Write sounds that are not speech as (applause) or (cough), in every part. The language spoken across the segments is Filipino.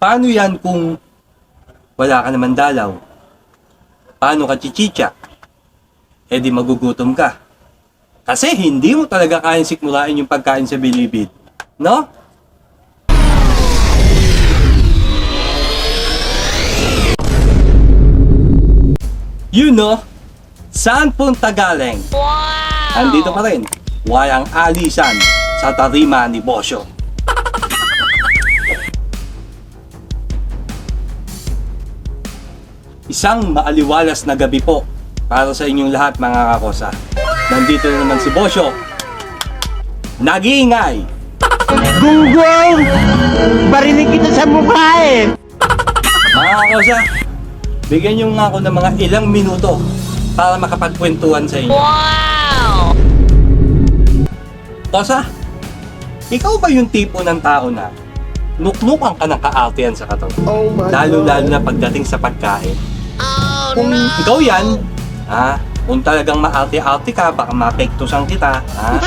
Paano yan kung wala ka naman dalaw? Paano ka chichicha? Eh di magugutom ka. Kasi hindi mo talaga kayang sikmurain yung pagkain sa bilibid. No? You know, saan punta galing? Andito pa rin, walang alisan sa tarima ni Bosyo. Isang maaliwalas na gabi po para sa inyong lahat mga kakosa. Nandito na naman si Bosyo. Nag-iingay! Gunggong! Barinig kita sa mukha eh! Mga kakosa, bigyan niyo nga ako ng mga ilang minuto para makapagkwentuhan sa inyo. Wow! Kosa, ikaw ba yung tipo ng tao na nuknukan ka ng kaartihan sa katawan? Oh my Lalo-lalo na pagdating sa pagkain. Kung no! ikaw yan, ha, kung talagang maarte-arte ka, baka mapektusan kita, ha,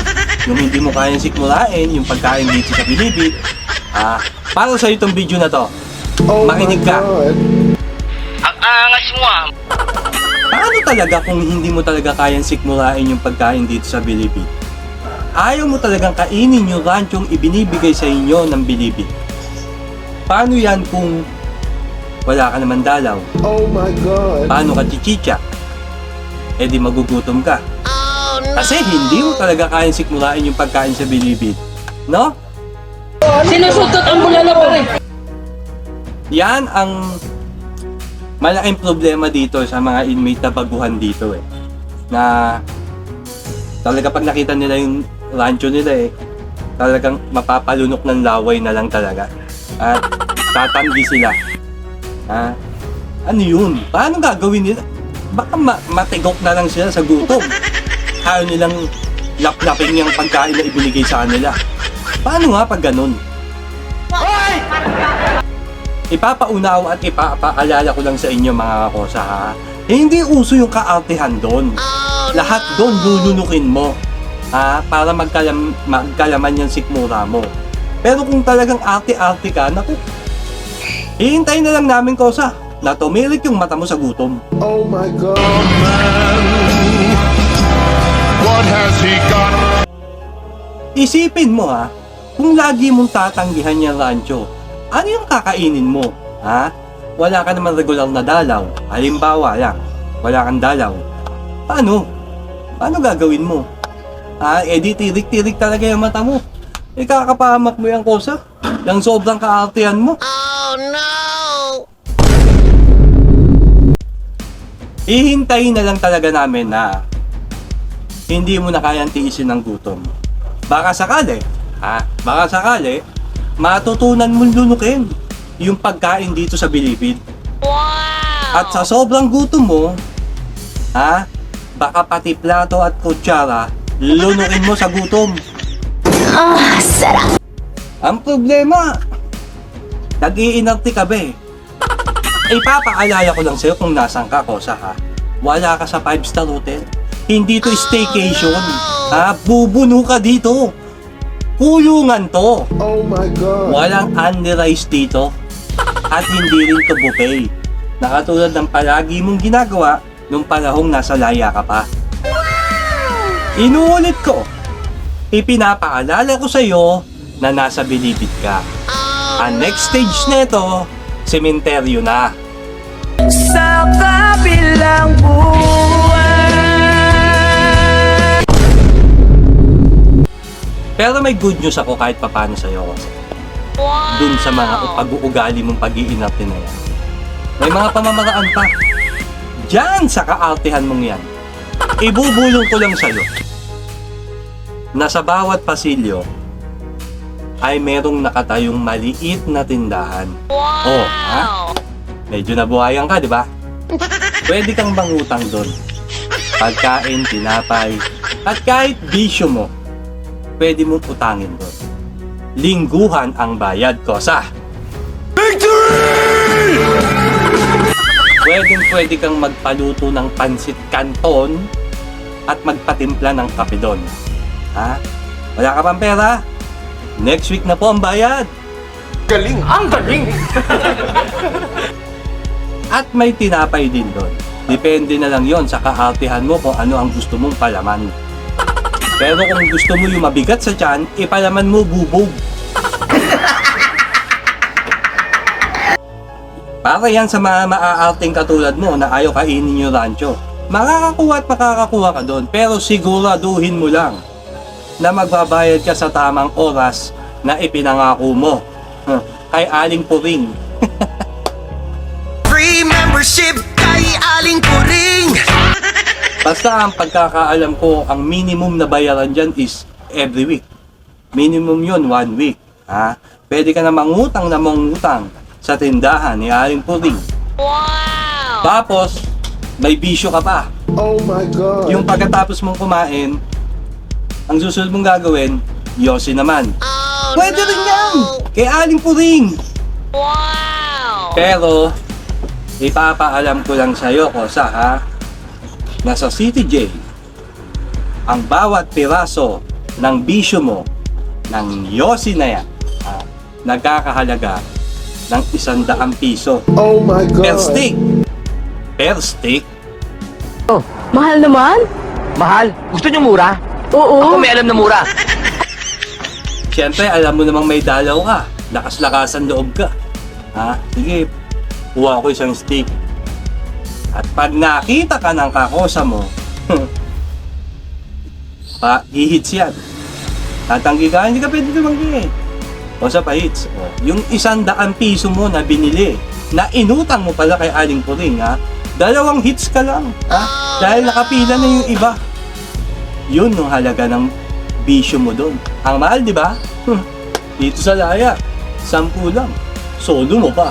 yung hindi mo kayang sikmurain, yung pagkain dito sa bilibid, ha, para sa itong video na to, Oh makinig ka. Ang angas mo ah! Paano talaga kung hindi mo talaga kayang sikmurain yung pagkain dito sa bilibid? Ayaw mo talagang kainin yung ranchong ibinibigay sa inyo ng bilibid. Paano yan kung wala ka naman dalaw? Oh my God. Paano ka chichicha? Eh di magugutom ka. Oh no! Kasi hindi mo talaga kayang sikmurain yung pagkain sa bilibid. No? Sinusutot ang bulalo pa rin. Yan ang malaking problema dito sa mga inmate na baguhan dito eh. Na talaga pag nakita nila yung rancho nila eh, talagang mapapalunok ng laway na lang talaga. At tatanggi sila. Ha? Ano yun? Paano gagawin nila? Baka ma- matigok na lang sila sa gutom. Ayaw nilang laplapin yung pagkain na ibinigay sa kanila. Paano nga pag ganun? Ipapaunawa at ipapaalala ko lang sa inyo mga kakosa ha. Eh, hindi uso yung kaartehan doon. Oh Lahat doon lulunukin mo. Ha? Para magkalam, magkalaman yung sikmura mo. Pero kung talagang arte-arte ka, naku, hihintayin na lang namin kosa na tumirik yung mata mo sa gutom. Oh my God. What has he got? Isipin mo ha, kung lagi mong tatanggihan yung rancho, ano yung kakainin mo? Ha? Wala ka naman regular na dalaw. Halimbawa lang, wala kang dalaw. Paano? Paano gagawin mo? Ha? Eh di tirik-tirik talaga yung mata mo. Eh kakapahamak mo yung kosa. Yung sobrang kaartihan mo. Oh no! Ihintayin na lang talaga namin na hindi mo na kayang tiisin ng gutom. Baka sakali, ha? Baka sakali, matutunan mong lunukin yung pagkain dito sa bilibid. Wow! At sa sobrang gutom mo, ha? Baka pati plato at kutsara, lunukin mo sa gutom. Ah, sarap! Ang problema, nag-iinarti ka ba eh. Ipapaalala ko lang sa'yo kung nasan ka, Kosa ha. Wala ka sa 5-star hotel. Hindi to staycation. Ha? Bubuno ka dito. Kulungan to. Oh my God. Walang only rice dito. At hindi rin to buffet. Nakatulad ng palagi mong ginagawa nung panahong nasa laya ka pa. Inuulit ko. Ipinapaalala ko sa'yo na nasa bilibid ka. Ang next stage nito, sementeryo na. Sa kabilang buwan. Pero may good news ako kahit papano sa'yo kasi. Wow! Dun sa mga pag-uugali mong pag-iinarte na yan. May mga pamamaraan pa. Diyan sa kaartehan mong yan. Ibubulong ko lang sa'yo na sa bawat pasilyo ay merong nakatayong maliit na tindahan. Wow! Oh, ha? Medyo nabuhayan ka, di ba? (laughs) Pwede kang mangutang doon. Pagkain, tinapay, at kahit bisyo mo, pwede mong utangin doon. Lingguhan ang bayad ko sa... Victory! Pwedeng pwede kang magpaluto ng pansit canton at magpatimpla ng kape doon. Ha? Wala ka pang pera? Next week na po ang bayad. Galing! Ang galing! At may tinapay din doon. Depende na lang yon sa kaartihan mo kung ano ang gusto mong palaman. Pero kung gusto mo yung mabigat sa tiyan, ipalaman mo bubog. Para yan sa mga maaarting katulad mo na ayaw kainin yung rancho. Makakakuha at makakakuha ka doon, pero siguraduhin mo lang na magbabayad ka sa tamang oras na ipinangako mo. Huh, Kay Aling Puring. (laughs) Free membership kay Aling Puring (laughs) Basta ang pagkakaalam ko, ang minimum na bayaran dyan is every week. Minimum yon one week. Ha? Pwede ka na mangutang na mangutang sa tindahan ni Aling Puring. Wow! Tapos, may bisyo ka pa. Oh my God! Yung pagkatapos mong kumain, ang susunod mong gagawin, yosi naman. Oh, Pwede no! rin yan! Kay Aling Puring! Wow! Pero, ipapaalam ko lang sa'yo, Kosa, ha? Na sa CTJ, ang bawat piraso ng bisyo mo, ng yosi na yan, ha, nagkakahalaga ng isandaang piso. Oh my God! Per stick! Per stick? Mahal naman? Mahal? Gusto nyo mura? Oo. Ako may alam na mura. Siyempre, alam mo namang may dalaw ka. Lakas-lakasan loob ka. Ha? Sige, kuha ko isang stick. At pag nakita ka ng kakosa mo, (laughs) pa, hihits yan. Tatanggi ka, hindi ka pwede tumanggi eh. O sa pa-hits. O, yung isang daan piso mo na binili, na inutang mo pala kay Aling Puring, ha? Dalawang hits ka lang, ha? Dahil nakapila na yung iba. Yun yung halaga ng bisyo mo doon. Ang mahal, di ba? Hmm. Dito sa Laya, sampu lang. Solo mo pa.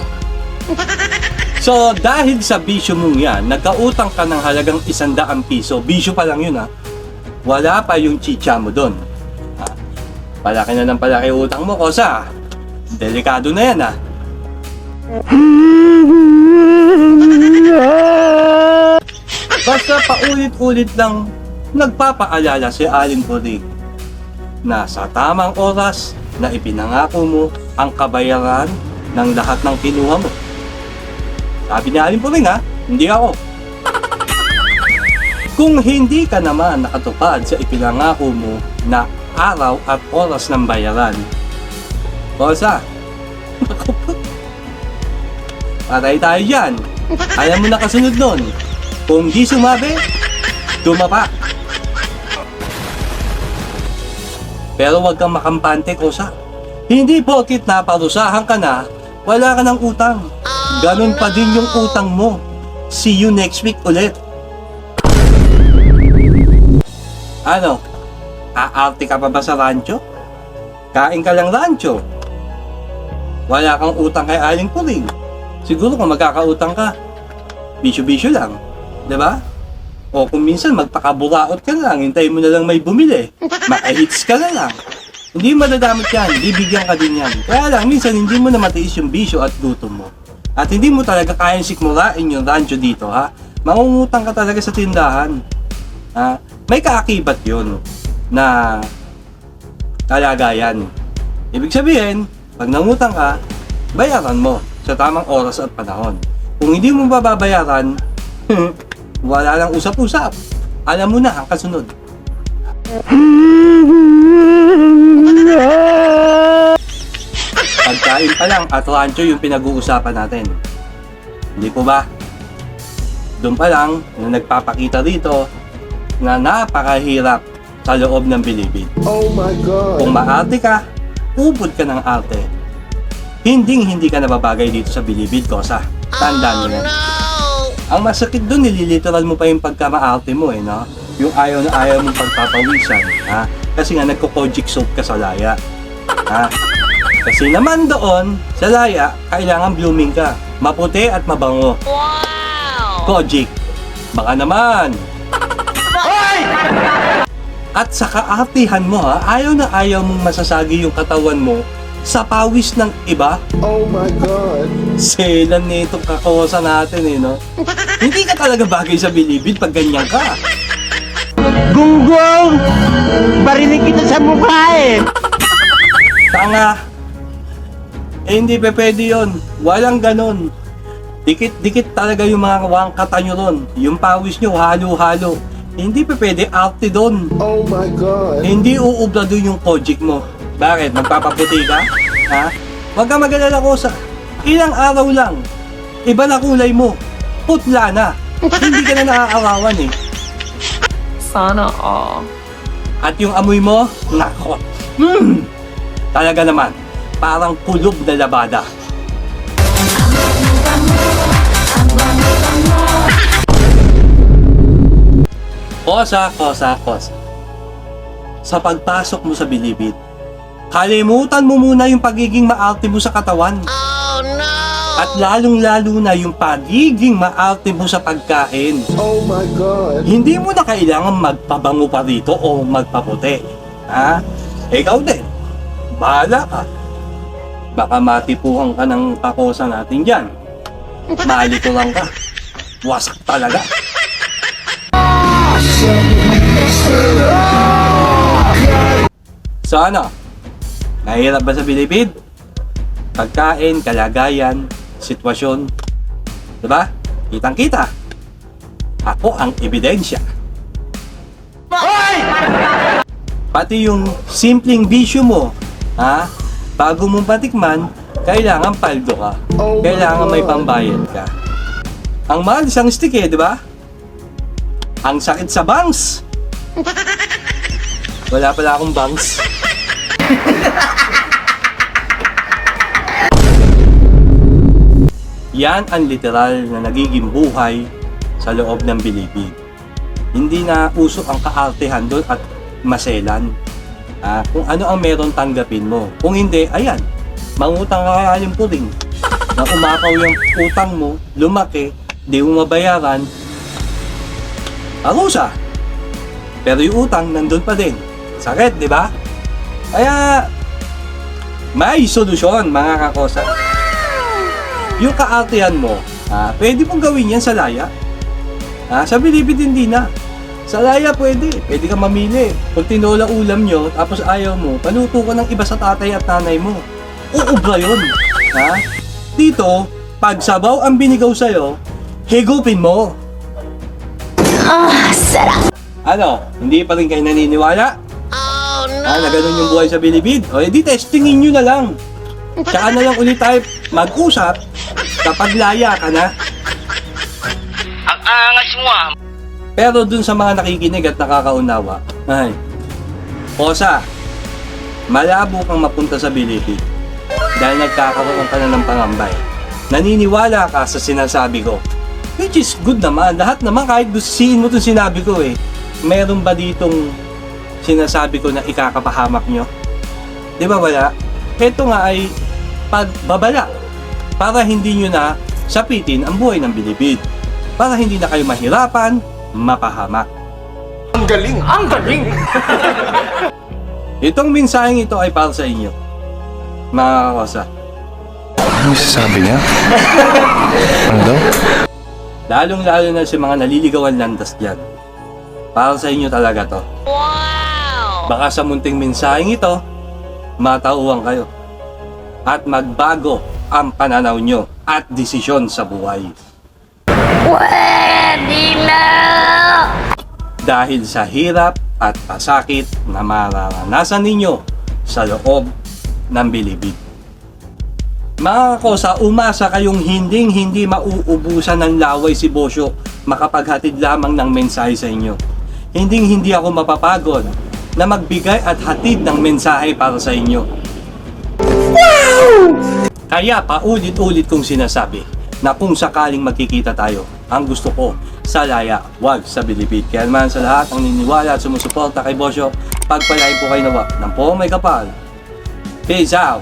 So, dahil sa bisyo mong yan, nagkautang ka ng halagang isandaang piso. Bisyo pa lang yun, ha? Wala pa yung chicha mo doon. Ha? Palaki na ng palaki utang mo, kosa. Delikado na yan, ha? Basta paulit-ulit lang nagpapaalala si Alin Purig na sa tamang oras na ipinangako mo ang kabayaran ng lahat ng kinuha mo. Sabi ni Alin Purig ha, hindi ako. (laughs) Kung hindi ka naman nakatupad sa ipinangako mo na araw at oras ng bayaran, (laughs) po. patay tayo dyan. Ayaw mo nakasunod nun. Kung di sumabi, dumapa. Pero wag kang makampante, Kosa. Hindi porkit naparusahan ka na, wala ka ng utang. Ganon pa din yung utang mo. See you next week ulit. Ano? Aarte ka pa ba sa rancho? Kain ka lang rancho. Wala kang utang kay Aling Puring. Siguro kung magkakautang ka, bisyo-bisyo lang. ba? O kung minsan magpakaburaot ka lang, hintayin mo na lang may bumili. Maka-hits ka na lang. Hindi madadamot yan, bibigyan ka din yan. Kaya lang, minsan hindi mo na matiis yung bisyo at gutom mo. At hindi mo talaga kayang sikmurain yung rancho dito, ha? Mangungutang ka talaga sa tindahan. Ha? May kaakibat yun na kalagayan. Ibig sabihin, pag nangutang ka, bayaran mo sa tamang oras at panahon. Kung hindi mo bababayaran, (laughs) wala lang usap-usap. Alam mo na ang kasunod. Pagkain pa lang at rancho yung pinag-uusapan natin. Hindi po ba? Doon pa lang, nung nagpapakita dito na napakahirap sa loob ng bilibid. Oh my God! Kung maarte ka, ubod ka ng arte. Hinding hindi ka nababagay dito sa bilibid, Kosa. Tandaan mo yan. No! Ang masakit doon, nililiteral mo pa yung pagkamaarte mo eh, no? Yung ayaw na ayaw mong pagpapawisan, ha? Kasi nga nagko-kojic soap ka sa laya, ha? Kasi naman doon, sa laya, kailangan blooming ka. Maputi at mabango. Wow! Kojic, baka naman. At sa kaartihan mo ha, ayaw na ayaw mong masasagi yung katawan mo sa pawis ng iba. Oh my God! Selan nito kakosa natin eh, no? Hindi ka talaga bagay sa bilibid pag ganyan ka. Gunggong! Barinig kita sa mukha eh! Tanga. Eh, hindi pa pwede yun. Walang ganon. Dikit-dikit talaga yung mga wangkata nyo ron. Yung pawis nyo, halo-halo. Hindi pa pwede arte doon. Oh my God. Hindi uubla doon yung kojik mo. Bakit? Magpapaputi ka? Ha? Huwag ka magalala ko sa ilang araw lang. Iba na kulay mo. Putla na. Hindi ka na nakakawawan eh. Sana all. At yung amoy mo, nako. Hmm. Talaga naman, parang kulog na labada. Kosa, kosa, kosa. Sa pagpasok mo sa bilibid, kalimutan mo muna yung pagiging maarte mo sa katawan. Oh no! At lalong-lalo na yung pagiging maarte mo sa pagkain. Oh my God. Hindi mo na kailangan magpabango pa dito o magpaputi. Ha? Ikaw din. Bahala ka. Baka matipuhan ka ng pakosa natin dyan. Malito lang ka. Wasak talaga. So Nahihirap ba sa bilibid? Pagkain, kalagayan, sitwasyon. Diba? Kitang kita. Ako ang ebidensya. Pati yung simpleng bisyo mo, ha? Bago mong patikman, kailangan paldo ka. Oh kailangan may pambayad ka. Ang mahal isang stick eh, di ba? Ang sakit sa bangs. Wala pala akong bangs. (laughs) Yan ang literal na nagiging buhay sa loob ng bilibid. Hindi na uso ang kaartehan doon at maselan. Ah, kung ano ang meron tanggapin mo. Kung hindi, ayan, mangutang ka kaya yung pudding. Na umakaw yung utang mo, lumaki, di mo mabayaran, arusa. Pero yung utang nandun pa din. Sakit, di ba? Kaya, may solusyon mga kakosa. Yung kaartehan mo, ah, pwede mong gawin yan sa laya. Ah, sa bilibid hindi na. Sa laya pwede. Pwede ka mamili. Kung tinola ulam nyo, tapos ayaw mo, paluto ka ng iba sa tatay at nanay mo. Uubra yun. Ha? Dito, pag sabaw ang binigaw sa'yo, higupin mo. Ah, sarap. Ano? Hindi pa rin kayo naniniwala? No! Ah, na ganun yung buhay sa bilibid. O, edi testingin nyo na lang. Tsaka na lang ulit tayo mag-usap kapag laya ka na. Ang angas mo ah. Pero dun sa mga nakikinig at nakakaunawa, ay, Kosa, malabo kang mapunta sa bilibid dahil nagkakaroon ka na ng pangambay. Naniniwala ka sa sinasabi ko. Which is good naman. Lahat naman kahit gustuin mo itong sinabi ko eh. Meron ba ditong sinasabi ko na ikakapahamak nyo? Di ba wala? Ito nga ay pagbabala para hindi nyo na sapitin ang buhay ng bilibid. Para hindi na kayo mahirapan, mapahamak. Ang galing! Ang galing! (laughs) Itong mensaheng ito ay para sa inyo. Mga kakosa. Ano sasabi niya? (laughs) ano daw? Lalong-lalo na sa mga naliligawan landas dyan. Para sa inyo talaga to. Wow! Baka sa munting mensaheng ito, matauhan kayo. At magbago ang pananaw nyo at desisyon sa buhay. Pwede na! Dahil sa hirap at pasakit na mararanasan ninyo sa loob ng bilibid. Mga kosa, umasa kayong hinding-hindi mauubusan ng laway si Bosyo makapaghatid lamang ng mensahe sa inyo. Hinding-hindi ako mapapagod na magbigay at hatid ng mensahe para sa inyo. Kaya paulit-ulit kong sinasabi na kung sakaling magkikita tayo, ang gusto ko sa laya, wag sa bilibid. Kaya naman sa lahat ang niniwala at sumusuporta kay Bosyo, pagpalain po kayo nawa ng po may kapal. Peace out!